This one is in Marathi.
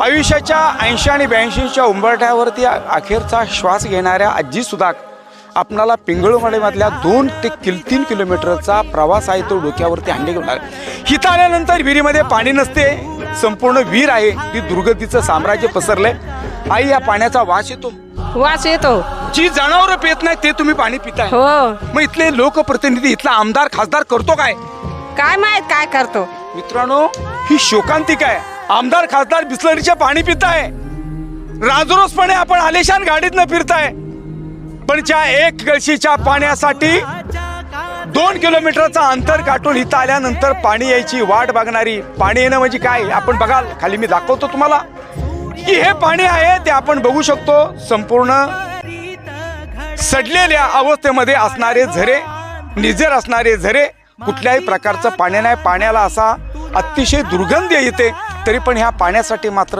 आयुष्याच्या ऐंशी आणि ब्याऐंशीच्या उंबरठ्यावरती अखेरचा श्वास घेणाऱ्या आजी सुद्धा आपणाला पिंगळवाडीमधल्या दोन ते किल तीन किलोमीटरचा प्रवास आहे तो डोक्यावरती हंडे घेऊन आला हिथं आल्यानंतर विहिरीमध्ये पाणी नसते संपूर्ण विहीर आहे ती दुर्गतीचं साम्राज्य पसरलंय. आई या पाण्याचा वास येतो. वास येतो. जी जनावरं पित नाही ते तुम्ही पाणी पिताय. हो. मग इथले लोकप्रतिनिधी इथला आमदार खासदार करतो काय? काय माहीत काय करतो? मित्रांनो ही शोकांतिका आहे. आमदार खासदार बिस्लरीचे पाणी पिताय. राजरोसपणे आपण आलेशान गाडीत न फिरताय. पण ज्या एक गळशीच्या पाण्यासाठी दोन किलोमीटरचा अंतर काटून इथं आल्यानंतर पाणी यायची वाट बघणारी पाणी येणं म्हणजे काय? आपण बघाल. खाली मी दाखवतो तुम्हाला. की हे पाणी आहे ते आपण बघू शकतो. संपूर्ण सडलेल्या अवस्थेमध्ये असणारे झरे निजेर असणारे झरे कुठल्याही प्रकारचं पाणी नाही. पाण्याला असा अतिशय दुर्गंध येते तरी पण ह्या पाण्यासाठी मात्र